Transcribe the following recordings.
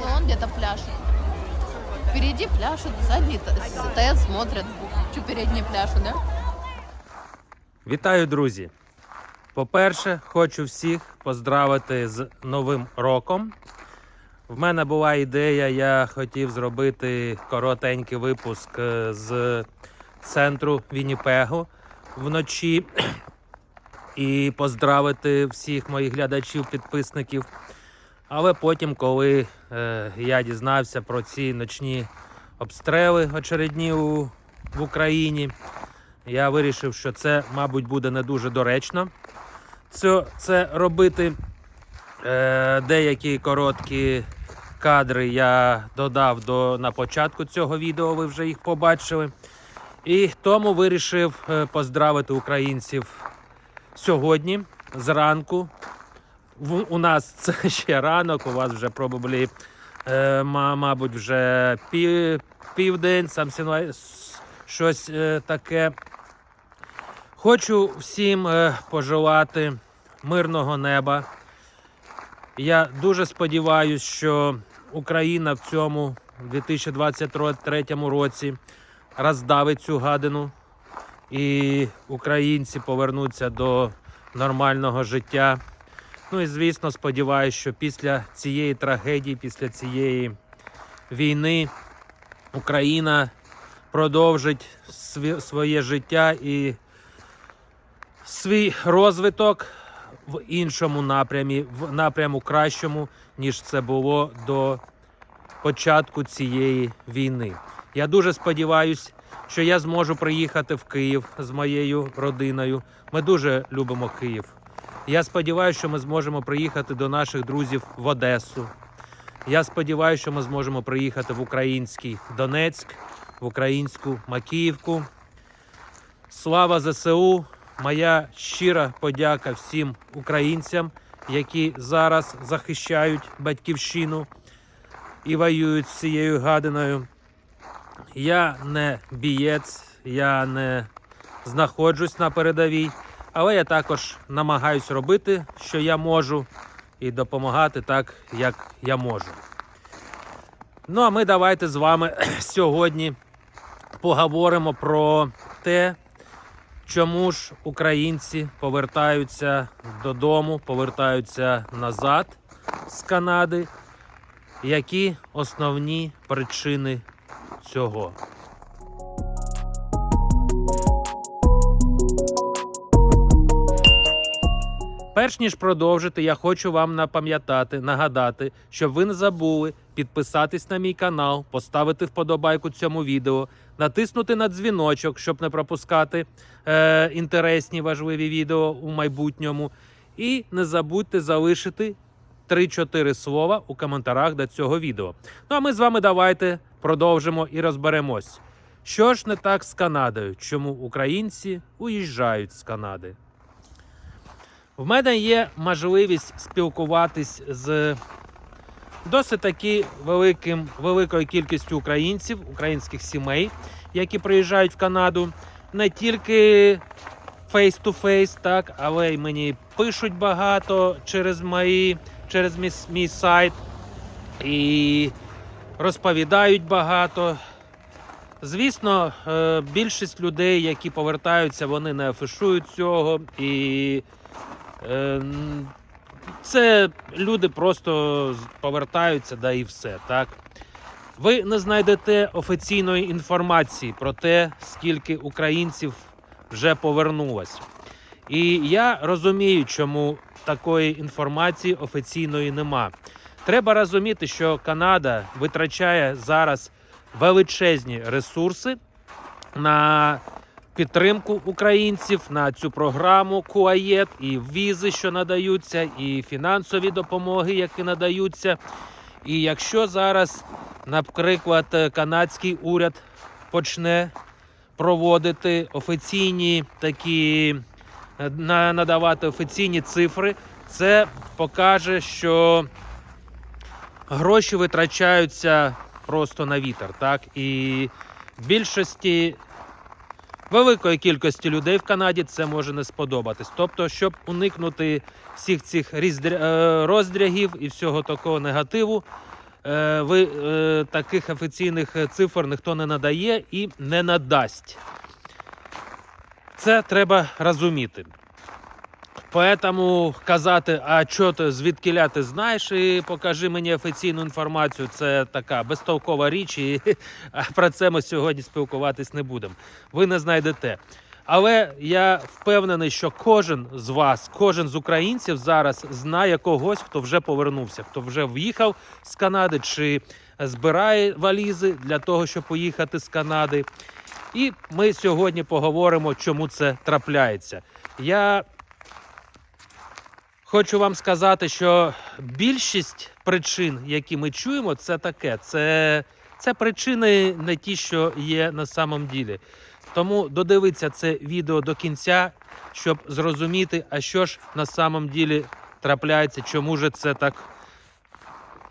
Ну, он где-то пляшет. Впереди пляшут, сзади т- стоят, смотрят. Что передние пляшут, да? Вітаю, друзі! По-перше, хочу всіх поздравити з Новим роком. В мене була ідея, я хотів зробити коротенький випуск е, з центру Вінніпегу вночі і поздравити всіх моїх глядачів, підписників. Але потім, коли е, я дізнався про ці ночні обстріли очередні у, в Україні, я вирішив, що це, мабуть, буде не дуже доречно. Це, це робити е, деякі короткі кадри я додав до, на початку цього відео, ви вже їх побачили. І тому вирішив е, поздравити українців сьогодні зранку. У нас це ще ранок, у вас вже probably, е, мабуть, вже пів, південь, сам щось е, таке. Хочу всім пожелати мирного неба. Я дуже сподіваюся, що Україна в цьому 2023 році роздавить цю гадину, і українці повернуться до нормального життя. Ну і звісно, сподіваюся, що після цієї трагедії, після цієї війни Україна продовжить своє життя і свій розвиток в іншому напрямі, в напряму кращому, ніж це було до початку цієї війни. Я дуже сподіваюся, що я зможу приїхати в Київ з моєю родиною. Ми дуже любимо Київ. Я сподіваюся, що ми зможемо приїхати до наших друзів в Одесу. Я сподіваюся, що ми зможемо приїхати в український Донецьк, в українську Макіївку. Слава ЗСУ! Моя щира подяка всім українцям, які зараз захищають батьківщину і воюють з цією гадиною. Я не бієць, я не знаходжусь на передовій, але я також намагаюсь робити, що я можу, і допомагати так, як я можу. Ну а ми давайте з вами сьогодні поговоримо про те, чому ж українці повертаються додому, повертаються назад з Канади. Які основні причини цього? Перш ніж продовжити, я хочу вам напам'ятати, нагадати, щоб ви не забули підписатись на мій канал, поставити вподобайку цьому відео, натиснути на дзвіночок, щоб не пропускати е, інтересні важливі відео у майбутньому. І не забудьте залишити 3-4 слова у коментарях до цього відео. Ну а ми з вами давайте продовжимо і розберемось. Що ж не так з Канадою? Чому українці уїжджають з Канади? В мене є можливість спілкуватись з досить таки великим, великою кількістю українців, українських сімей, які приїжджають в Канаду не тільки face-to-face, так, але й мені пишуть багато через мої, через мій, мій сайт і розповідають багато. Звісно, е, більшість людей, які повертаються, вони не афішують цього. І е, це люди просто повертаються, да і все. Так? Ви не знайдете офіційної інформації про те, скільки українців вже повернулось. І я розумію, чому такої інформації офіційної нема. Треба розуміти, що Канада витрачає зараз величезні ресурси на підтримку українців на цю програму КУАЄТ, і візи, що надаються, і фінансові допомоги, які надаються. І якщо зараз, наприклад, канадський уряд почне проводити офіційні такі е, надавати офіційні цифри, це покаже, що гроші витрачаються просто на вітер. Так? І більшості великої кількості людей в Канаді це може не сподобатись. Тобто, щоб уникнути всіх цих е, роздрягів і всього такого негативу, е, ви е, таких офіційних цифр ніхто не надає і не надасть. Це треба розуміти. Поэтому казати, а що ти звідкиля ти знаєш, і покажи мені офіційну інформацію, це така безтолкова річ, і про це ми сьогодні спілкуватись не будемо. Ви не знайдете. Але я впевнений, що кожен з вас, кожен з українців зараз знає когось, хто вже повернувся, хто вже в'їхав з Канади чи збирає валізи для того, щоб поїхати з Канади. І ми сьогодні поговоримо, чому це трапляється. Я хочу вам сказати, що більшість причин, які ми чуємо, це таке. Це, це причини не ті, що є на самом ділі. Тому додивіться це відео до кінця, щоб зрозуміти, а що ж на самом ділі трапляється, чому ж це так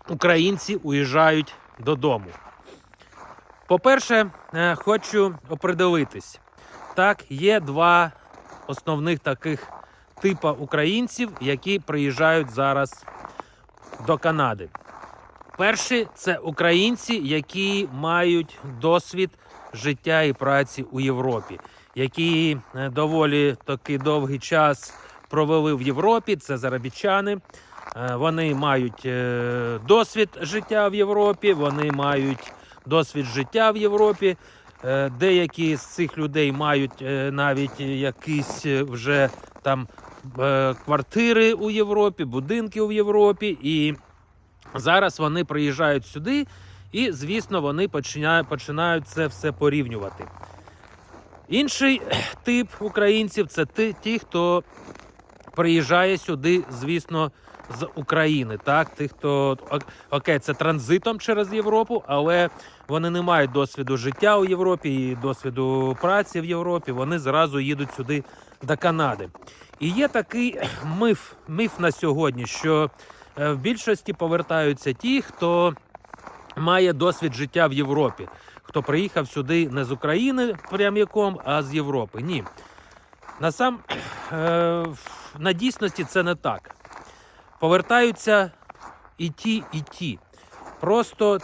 українці уїжджають додому. По-перше, е, хочу оприділитись. Так, є два основних таких типа українців, які приїжджають зараз до Канади. Перші це українці, які мають досвід життя і праці у Європі, які е, доволі такий довгий час провели в Європі. Це заробітчани. Е, Вони мають е, досвід життя в Європі, вони мають досвід життя в Європі. Деякі з цих людей мають навіть якісь е, вже там квартири у Європі, будинки у Європі. І зараз вони приїжджають сюди, і, звісно, вони починають, це все порівнювати. Інший тип українців це ті, хто приїжджає сюди, звісно, з України. Так, тих, хто окей, це транзитом через Європу, але вони не мають досвіду життя у Європі і досвіду праці в Європі. Вони зразу їдуть сюди до Канади. І є такий міф, міф на сьогодні, що е, в більшості повертаються ті, хто має досвід життя в Європі, хто приїхав сюди не з України прямиком, а з Європи. Ні. На сам е, на дійсності це не так. Повертаються і ті, і ті. Просто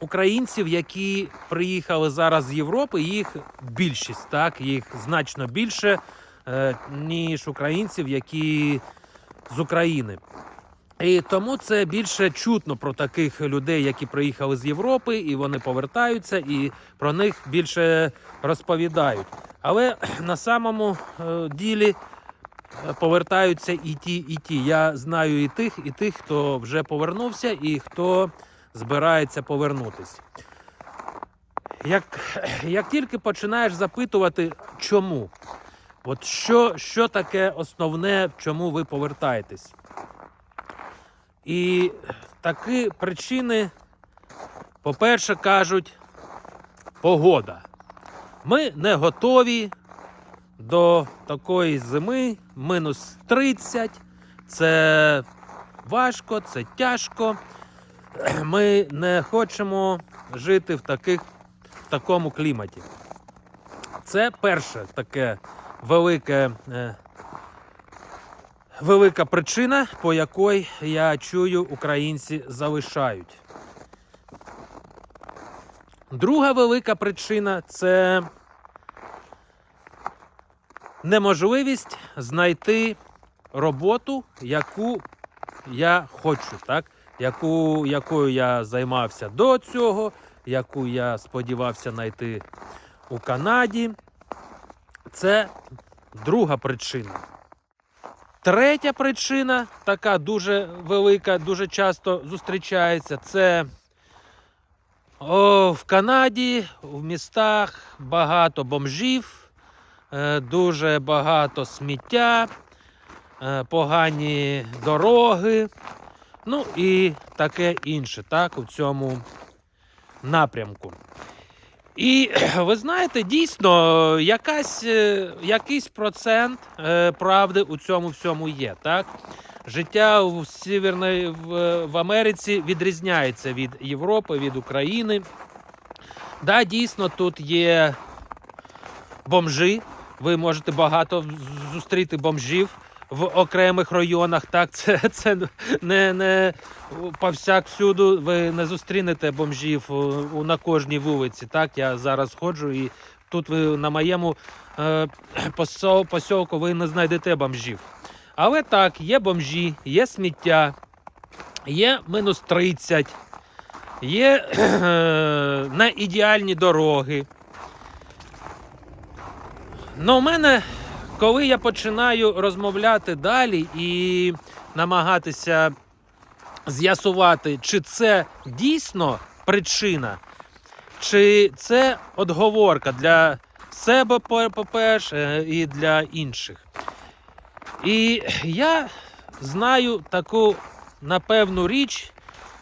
українців, які приїхали зараз з Європи, їх більшість, так, їх значно більше, е, ніж українців, які з України. І тому це більше чутно про таких людей, які приїхали з Європи, і вони повертаються, і про них більше розповідають. Але на самому е, ділі повертаються і ті, і ті. Я знаю і тих, і тих, хто вже повернувся, і хто збирається повернутись. Як, як тільки починаєш запитувати, чому? От що, що таке основне, чому ви повертаєтесь? І такі причини, по-перше, кажуть, погода. Ми не готові до такої зими, мінус 30. Це важко, це тяжко. Ми не хочемо жити в, таких, в такому кліматі. Це перше таке велике. е, велика причина, по якій я чую, українці залишають. Друга велика причина це неможливість знайти роботу, яку я хочу, так? яку, якою я займався до цього, яку я сподівався знайти у Канаді. Це друга причина. Третя причина, така дуже велика, дуже часто зустрічається, це о, в Канаді, в містах багато бомжів, дуже багато сміття, е, погані дороги, ну і таке інше, так, у цьому напрямку. І ви знаєте, дійсно, якась, е, якийсь процент е, правди у цьому всьому є. Так? життя в Северної в, в Америці відрізняється від Європи, від України. Да, дійсно, тут є бомжі. Ви можете багато зустріти бомжів в окремих районах. Так, це, це не, не повсяк всюду. Ви не зустрінете бомжів у- на кожній вулиці. Так, я зараз ходжу і тут ви на моєму е, посілку ви не знайдете бомжів. Але так, є бомжі, є сміття, є мінус 30, є е, не ідеальні дороги. Ну, у мене, коли я починаю розмовляти далі і намагатися з'ясувати, чи це дійсно причина, чи це отговорка для себе, по- по-перше, і для інших. І я знаю таку напевну річ,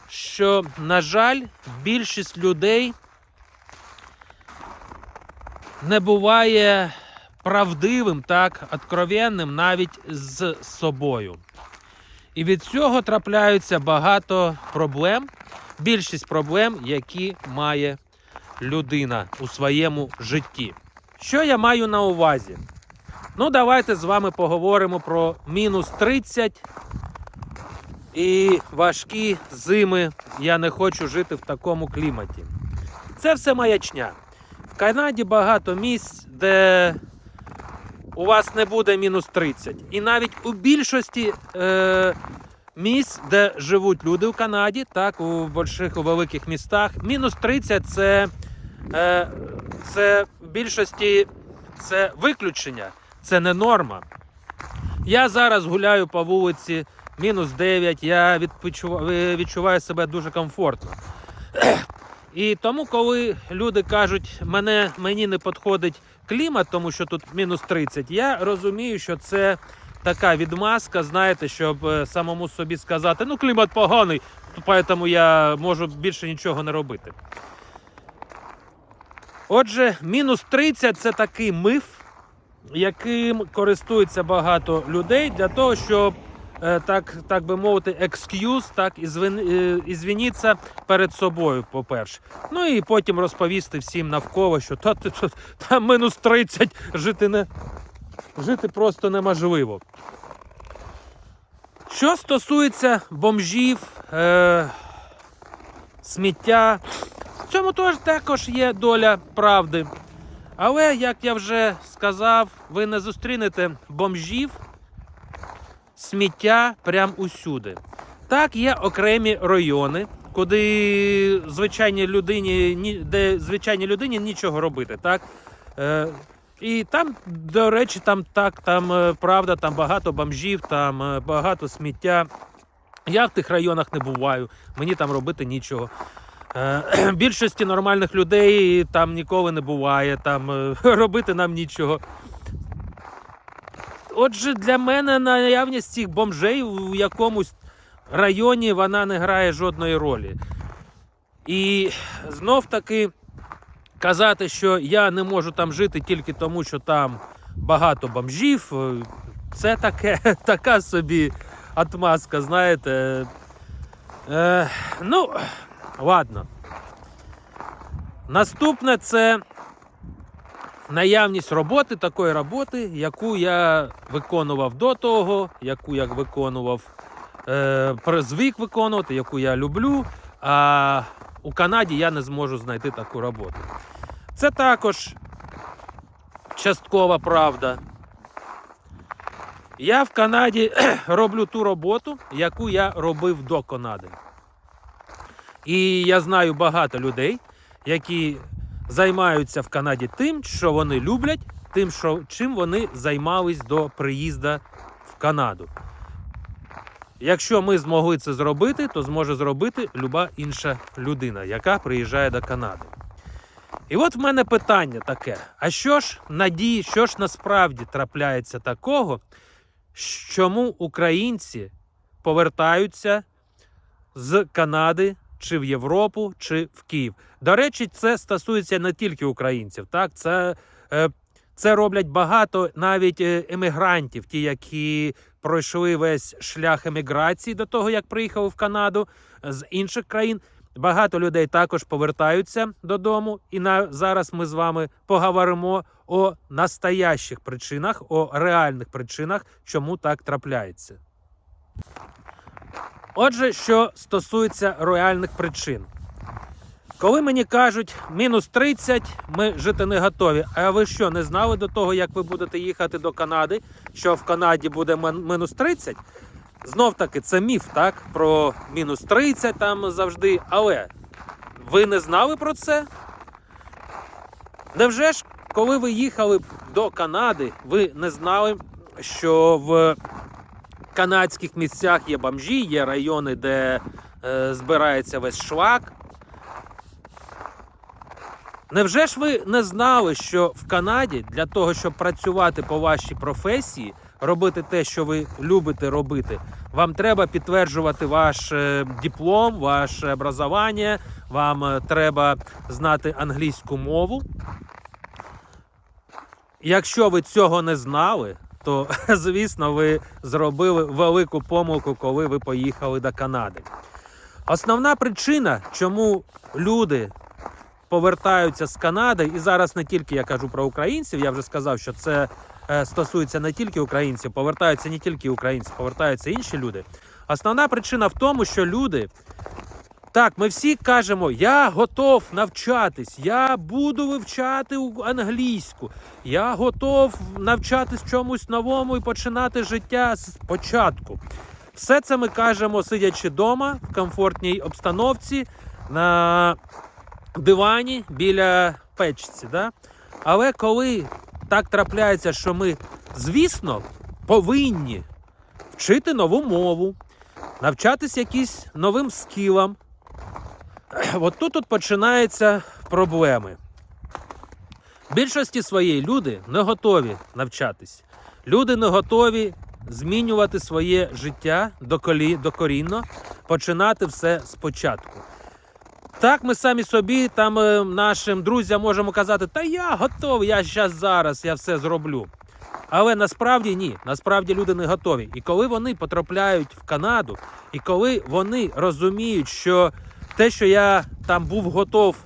що, на жаль, більшість людей не буває правдивим, так, откровенним навіть з собою. І від цього трапляються багато проблем, більшість проблем, які має людина у своєму житті. Що я маю на увазі? Ну, давайте з вами поговоримо про мінус 30 і важкі зими. Я не хочу жити в такому кліматі. Це все маячня. В Канаді багато місць, де у вас не буде мінус 30. І навіть у більшості е, місць, де живуть люди в Канаді, так, у больших, у великих містах, мінус 30 це, е, це в більшості це виключення, це не норма. Я зараз гуляю по вулиці мінус 9, я відчуваю себе дуже комфортно. І тому, коли люди кажуть, мене, мені не підходить клімат, тому що тут мінус 30, я розумію, що це така відмазка, знаєте, щоб е, самому собі сказати, ну клімат поганий, тому я можу більше нічого не робити. Отже, мінус 30 це такий миф, яким користується багато людей для того, щоб так, так би мовити, екскюз, так е, ізвініться перед собою, по-перше. Ну і потім розповісти всім навколо, що та, та, та, мінус 30 жити не жити просто неможливо. Що стосується бомжів, е, сміття, в цьому теж також є доля правди. Але, як я вже сказав, ви не зустрінете бомжів, сміття прям усюди. Так, є окремі райони, куди звичайній людині, де звичайній людині нічого робити. Так? Е, і там, до речі, там так, там е, правда, там багато бомжів, там е, багато сміття. Я в тих районах не буваю, мені там робити нічого. Е, Більшості нормальних людей там ніколи не буває, там робити нам нічого. Отже, для мене наявність цих бомжей у якомусь районі вона не грає жодної ролі. І знов таки казати, що я не можу там жити тільки тому, що там багато бомжів, е, це таке, така собі отмазка, знаєте. Е, ну, ладно. Наступне це наявність роботи, такої роботи, яку я виконував до того, яку я виконував, е, звик виконувати, яку я люблю. А у Канаді я не зможу знайти таку роботу. Це також часткова правда. Я в Канаді роблю ту роботу, яку я робив до Канади. І я знаю багато людей, які займаються в Канаді тим, що вони люблять, тим, що, чим вони займались до приїзду в Канаду. Якщо ми змогли це зробити, то зможе зробити люба інша людина, яка приїжджає до Канади. І от в мене питання таке: а що ж надії, що ж насправді трапляється такого, чому українці повертаються з Канади чи в Європу, чи в Київ? До речі, це стосується не тільки українців, так це, е, це роблять багато навіть е, емігрантів, ті, які пройшли весь шлях еміграції до того, як приїхали в Канаду з інших країн. Багато людей також повертаються додому, і на зараз ми з вами поговоримо о настоящих причинах, о реальних причинах, чому так трапляється. Отже, що стосується реальних причин. Коли мені кажуть мінус 30, ми жити не готові. А ви що, не знали до того, як ви будете їхати до Канади, що в Канаді буде мінус 30? Знов таки, це міф, так? Про мінус 30 там завжди. Але ви не знали про це? Невже ж, коли ви їхали до Канади, ви не знали, що в канадських місцях є бомжі, є райони, де е, збирається весь шлак? Невже ж ви не знали, що в Канаді для того, щоб працювати по вашій професії, робити те, що ви любите робити, вам треба підтверджувати ваш е, диплом, ваше образування, вам е, треба знати англійську мову? Якщо ви цього не знали, то звісно ви зробили велику помилку, коли ви поїхали до Канади. Основна причина, чому люди повертаються з Канади, і зараз не тільки я кажу про українців, я вже сказав, що це е, стосується не тільки українців, повертаються не тільки українці, повертаються інші люди. Основна причина в тому, що люди. Так, ми всі кажемо, я готов навчатись, я буду вивчати англійську, я готов навчатись чомусь новому і починати життя з початку. Все це ми кажемо, сидячи вдома в комфортній обстановці, на дивані біля печці. Да? Але коли так трапляється, що ми, звісно, повинні вчити нову мову, навчатись якісь новим скілам, от тут от починаються проблеми. Більшості своєї люди не готові навчатись. Люди не готові змінювати своє життя доколі, докорінно, починати все спочатку. Так, ми самі собі, там е, нашим друзям можемо казати, та я готовий, я щас зараз, я все зроблю. Але насправді ні, насправді люди не готові. І коли вони потрапляють в Канаду, і коли вони розуміють, що те, що я там був готов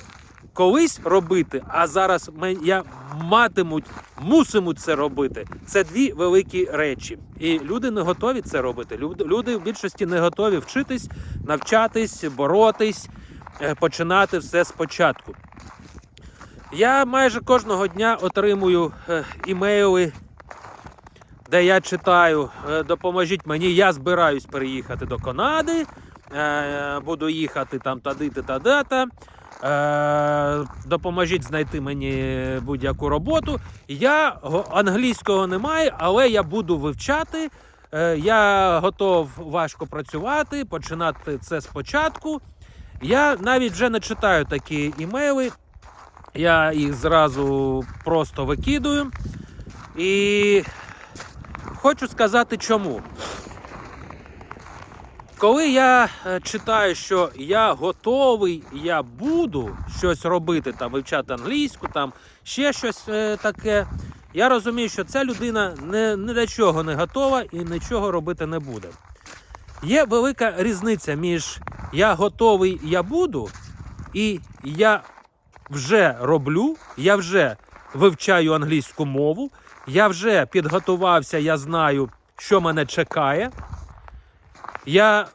колись робити, а зараз я матимуть, мусимуть це робити. Це дві великі речі. І люди не готові це робити. Люди в більшості не готові вчитись, навчатись, боротись, е, починати все спочатку. Я майже кожного дня отримую е, імейли, де я читаю: е, допоможіть мені, я збираюсь переїхати до Канади, буду їхати там туди та дата. Е, допоможіть знайти мені будь-яку роботу. Я англійського не маю, але я буду вивчати. Е, я готов важко працювати, починати це спочатку. Я навіть вже не читаю такі імейли. Я їх зразу просто викидую. І хочу сказати чому. Коли я е, читаю, що я готовий, я буду щось робити, там вивчати англійську, там ще щось е, таке, я розумію, що ця людина не, ні до чого не готова і нічого робити не буде. Є велика різниця між я готовий, я буду, і я вже роблю, я вже вивчаю англійську мову, я вже підготувався, я знаю, що мене чекає. Я,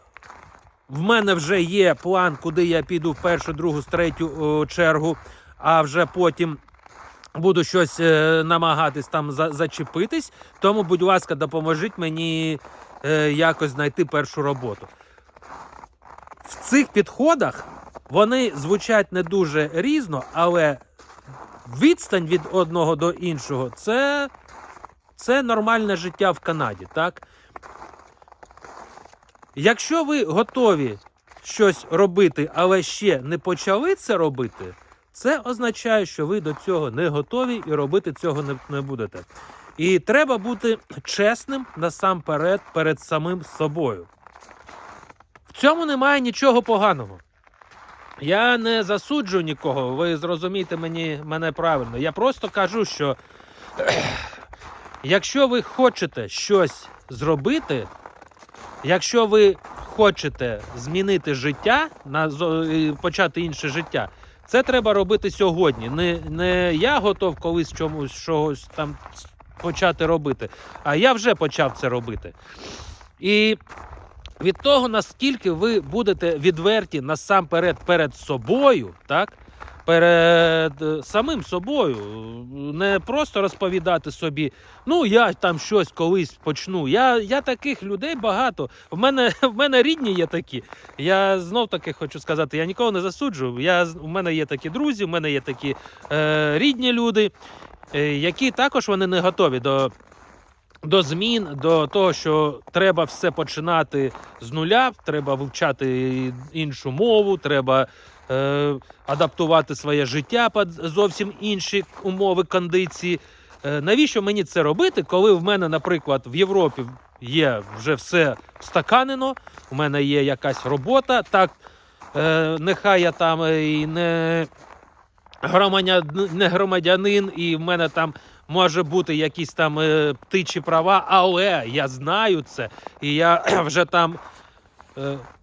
в мене вже є план, куди я піду в першу, другу, третю чергу, а вже потім буду щось е, намагатись там за, зачепитись. Тому, будь ласка, допоможіть мені е, якось знайти першу роботу. В цих підходах вони звучать не дуже різно, але відстань від одного до іншого це, це нормальне життя в Канаді, так? Якщо ви готові щось робити, але ще не почали це робити, це означає, що ви до цього не готові і робити цього не, не будете. І треба бути чесним насамперед перед самим собою. В цьому немає нічого поганого. Я не засуджую нікого, ви зрозумієте мені, мене правильно. Я просто кажу, що якщо ви хочете щось зробити, якщо ви хочете змінити життя, на, почати інше життя, це треба робити сьогодні. Не, не я готов колись чомусь чогось там почати робити, а я вже почав це робити. І від того, наскільки ви будете відверті насамперед перед собою, так? Перед самим собою, не просто розповідати собі, ну я там щось колись почну. Я, я таких людей багато. В мене, в мене рідні є такі. Я знов таки хочу сказати, я нікого не засуджую. Я, у мене є такі друзі, у мене є такі е, рідні люди, е, які також вони не готові до, до змін, до того, що треба все починати з нуля, треба вивчати іншу мову, треба адаптувати своє життя під зовсім інші умови, кондиції. Е, навіщо мені це робити, коли в мене, наприклад, в Європі є вже все встаканено, у мене є якась робота, так е, нехай я там і не громадянин, не громадянин, і в мене там може бути якісь там е, птичі права, але я знаю це, і я вже там е,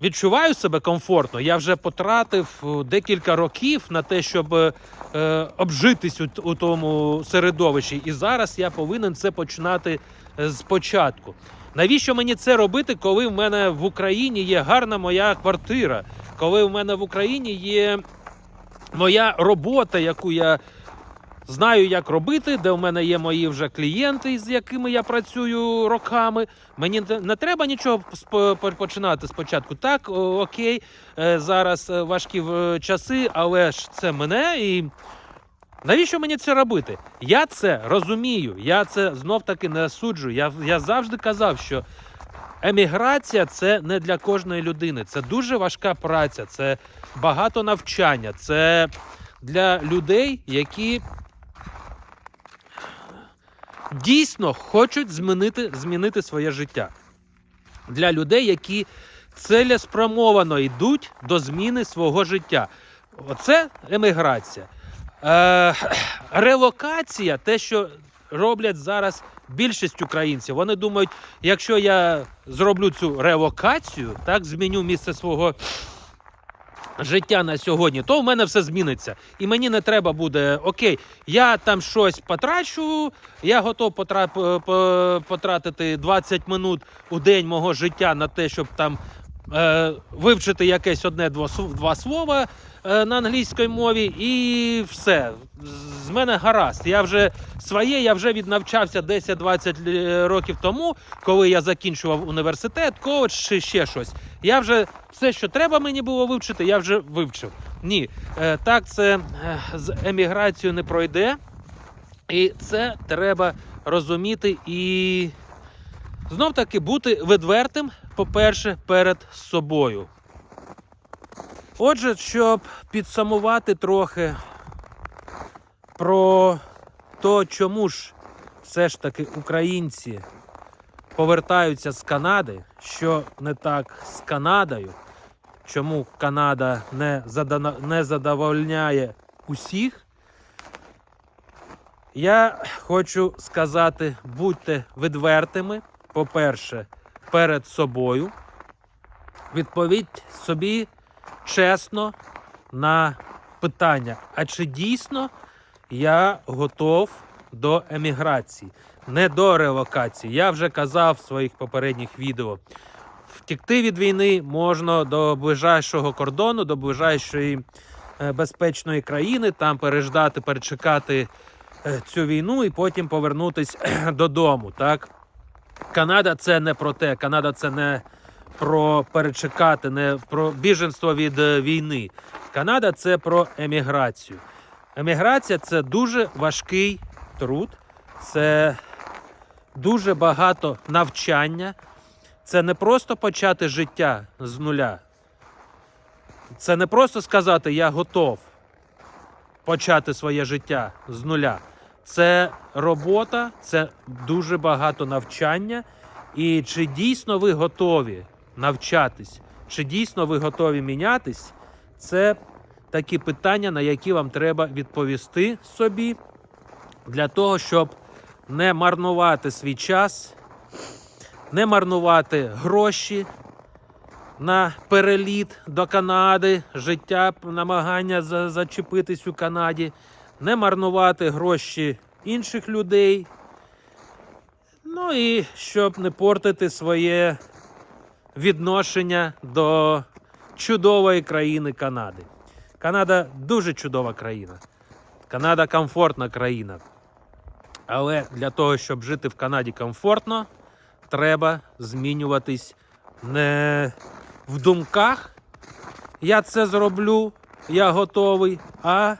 відчуваю себе комфортно. Я вже потратив е, декілька років на те, щоб е, е, обжитись у, тому середовищі. І зараз я повинен це починати е, спочатку. Навіщо мені це робити, коли в мене в Україні є гарна моя квартира, коли в мене в Україні є моя робота, яку я знаю, як робити, де в мене є мої вже клієнти, з якими я працюю роками. Мені не- треба нічого починати спочатку. Так, окей, е, зараз е, важкі часи, але ж це мене і. Навіщо мені це робити? Я це розумію. Я це знов таки не осуджую. Я, я завжди казав, що еміграція це не для кожної людини. Це дуже важка праця, це багато навчання, це для людей, які дійсно хочуть змінити, змінити своє життя. Для людей, які цілеспрямовано йдуть до зміни свого життя. Оце еміграція. Е, релокація, те, що роблять зараз більшість українців. Вони думають, якщо я зроблю цю релокацію, так зміню місце свого життя на сьогодні, то в мене все зміниться. І мені не треба буде окей, я там щось потрачу, я готов по- потратити 20 минут у день мого життя на те, щоб там е, вивчити якесь одне два, слова е, на англійській мові, і все. З мене гаразд. Я вже своє, я вже віднавчався 10-20 років тому, коли я закінчував університет, коледж чи ще щось. Я вже все, що треба мені було вивчити, я вже вивчив. Ні, е, так це е, з еміграцією не пройде. І це треба розуміти і знов таки бути відвертим, по-перше, перед собою. Отже, щоб підсумувати трохи про то, чому ж все ж таки українці повертаються з Канади, що не так з Канадою, чому Канада не, задана- не задовольняє усіх. Я хочу сказати, будьте відвертими, по-перше, перед собою. Відповідь собі чесно на питання, а чи дійсно я готов до еміграції, не до релокації. Я вже казав в своїх попередніх відео. Втікти від війни можна до ближайшого кордону, до ближайшої е, безпечної країни, там переждати, перечекати е, цю війну і потім повернутись додому. Так? Канада це не про те. Канада це не про перечекати, не про біженство від е, війни. Канада це про еміграцію. Еміграція це дуже важкий труд, це дуже багато навчання. Це не просто почати життя з нуля. Це не просто сказати Я готов почати своє життя з нуля. Це робота, це дуже багато навчання. І чи дійсно ви готові навчатись, чи дійсно ви готові мінятись, це такі питання, на які вам треба відповісти собі для того, щоб не марнувати свій час, не марнувати гроші на переліт до Канади, життя, намагання зачепитись у Канаді, не марнувати гроші інших людей. Ну і щоб не портити своє відношення до чудової країни Канади. Канада дуже чудова країна. Канада комфортна країна. Але для того, щоб жити в Канаді комфортно, треба змінюватись не в думках. Я це зроблю, я готовий, а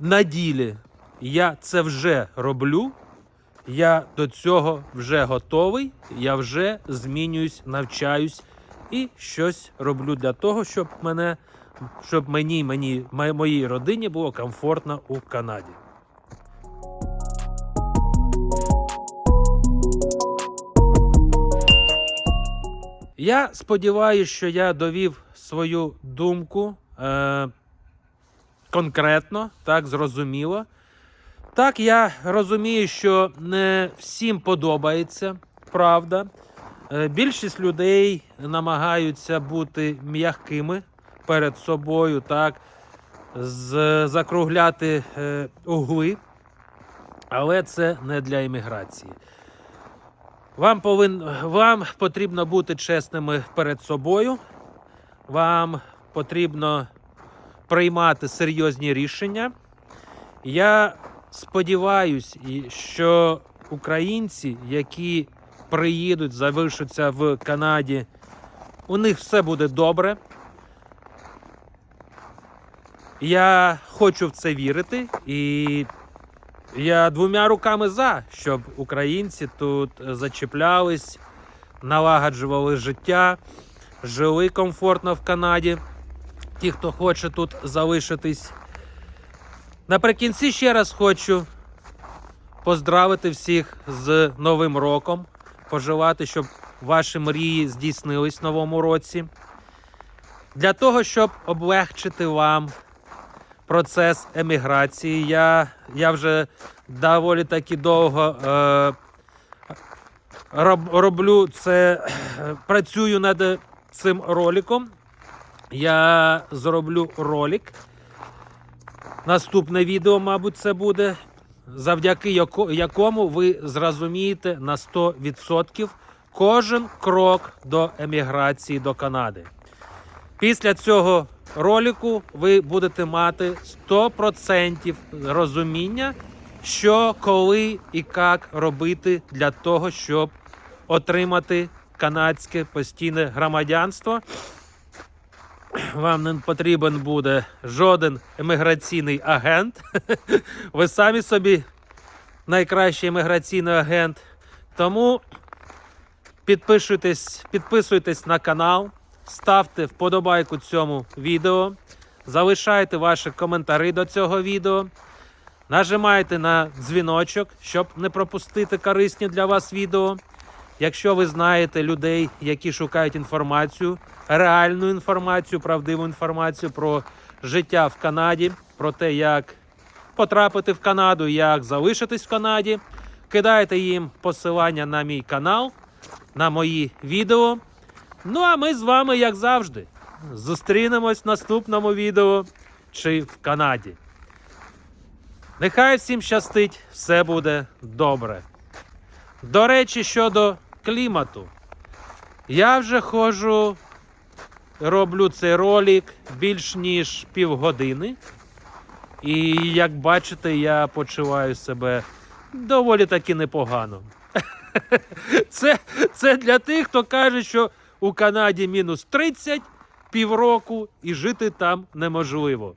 на ділі я це вже роблю. Я до цього вже готовий, я вже змінююсь, навчаюсь і щось роблю для того, щоб мене, щоб мені, мені, моїй родині було комфортно у Канаді. Я сподіваюся, що я довів свою думку е, конкретно, так, зрозуміло. Так, я розумію, що не всім подобається правда. Е, Більшість людей намагаються бути м'якими перед собою, так, закругляти е, угли, але це не для імміграції. Вам, повин... Вам потрібно бути чесними перед собою. Вам потрібно приймати серйозні рішення. Я сподіваюсь, що українці, які приїдуть, залишаться в Канаді, у них все буде добре. Я хочу в це вірити, і я двома руками за, щоб українці тут зачіплялись, налагоджували життя, жили комфортно в Канаді. Ті, хто хоче тут залишитись. Наприкінці ще раз хочу поздравити всіх з Новим роком, пожелати, щоб ваші мрії здійснились в новому році. Для того, щоб облегчити вам процес еміграції, я, я вже доволі таки довго е, роб, роблю це, е, працюю над цим роликом. Я зроблю ролик. Наступне відео, мабуть, це буде, завдяки якому ви зрозумієте на 100% кожен крок до еміграції до Канади. Після цього ролику ви будете мати 100% розуміння, що, коли і як робити для того, щоб отримати канадське постійне громадянство. Вам не потрібен буде жоден еміграційний агент. Ви самі собі найкращий еміграційний агент. Тому підписуйтесь, підписуйтесь на канал, ставте вподобайку цьому відео, залишайте ваші коментарі до цього відео. Нажимайте на дзвіночок, щоб не пропустити корисні для вас відео. Якщо ви знаєте людей, які шукають інформацію, реальну інформацію, правдиву інформацію про життя в Канаді, про те, як потрапити в Канаду, як залишитись в Канаді, кидайте їм посилання на мій канал, на мої відео. Ну а ми з вами, як завжди, зустрінемось в наступному відео чи в Канаді. Нехай всім щастить, все буде добре. До речі, щодо клімату. Я вже ходжу, роблю цей ролик більш ніж півгодини. І як бачите, я почуваю себе доволі таки непогано. Це, це для тих, хто каже, що у Канаді мінус 30 півроку і жити там неможливо.